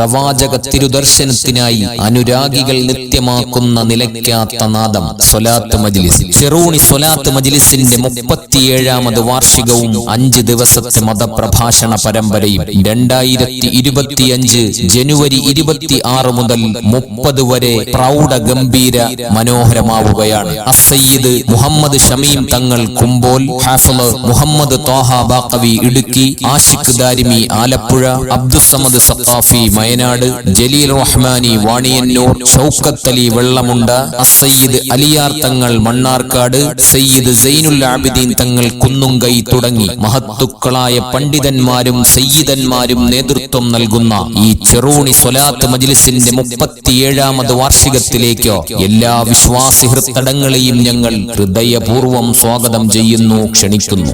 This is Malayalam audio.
പ്രവാചക തിരുദർശനത്തിനായി അനുരാഗികൾ നിത്യമാക്കുന്ന നിലയ്ക്കാത്ത നാദം സൊലാത്ത് മജ്ലിസ്. ചെറൂണി സൊലാത്ത് മജ്ലിസിന്റെ മുപ്പത്തിയേഴാമത് വാർഷികവും അഞ്ച് ദിവസത്തെ മതപ്രഭാഷണ പരമ്പരയും രണ്ടായിരത്തി ഇരുപത്തിയഞ്ച് ജനുവരി ഇരുപത്തി ആറ് മുതൽ മുപ്പത് വരെ പ്രൗഢ ഗംഭീര മനോഹരമാവുകയാണ്. അസയ്യിദ് മുഹമ്മദ് ഷമീം തങ്ങൾ കുംബോൽ ഹാഫിൾ മുഹമ്മദ് തോഹ ബാക്കവി ഇടുക്കി ആഷിഖ് ദാരിമി ആലപ്പുഴ അബ്ദുസമദ് സത്താഫി വയനാട് ജലീൽ റഹ്മാനി വാണിയന്നൂർ അലി വെള്ളമുണ്ട അസയ്യിദ് അലിയാർ തങ്ങൾ മണ്ണാർക്കാട് സയ്യിദ് സൈനുൽ ആബിദീൻ തങ്ങൾ കുന്നുംകൈ തുടങ്ങി. മഹത്തുക്കളായ പണ്ഡിതന്മാരും സയ്യിദന്മാരും നേതൃത്വം നൽകുന്ന ഈ ചെറൂണി സ്വലാത്ത് മജ്ലിസിന്റെ മുപ്പത്തിയേഴാമത് വാർഷികത്തിലേക്ക് എല്ലാ വിശ്വാസി ഹൃത്തടങ്ങളെയും ഞങ്ങൾ ഹൃദയപൂർവം സ്വാഗതം ചെയ്യുന്നു ക്ഷണിക്കുന്നു.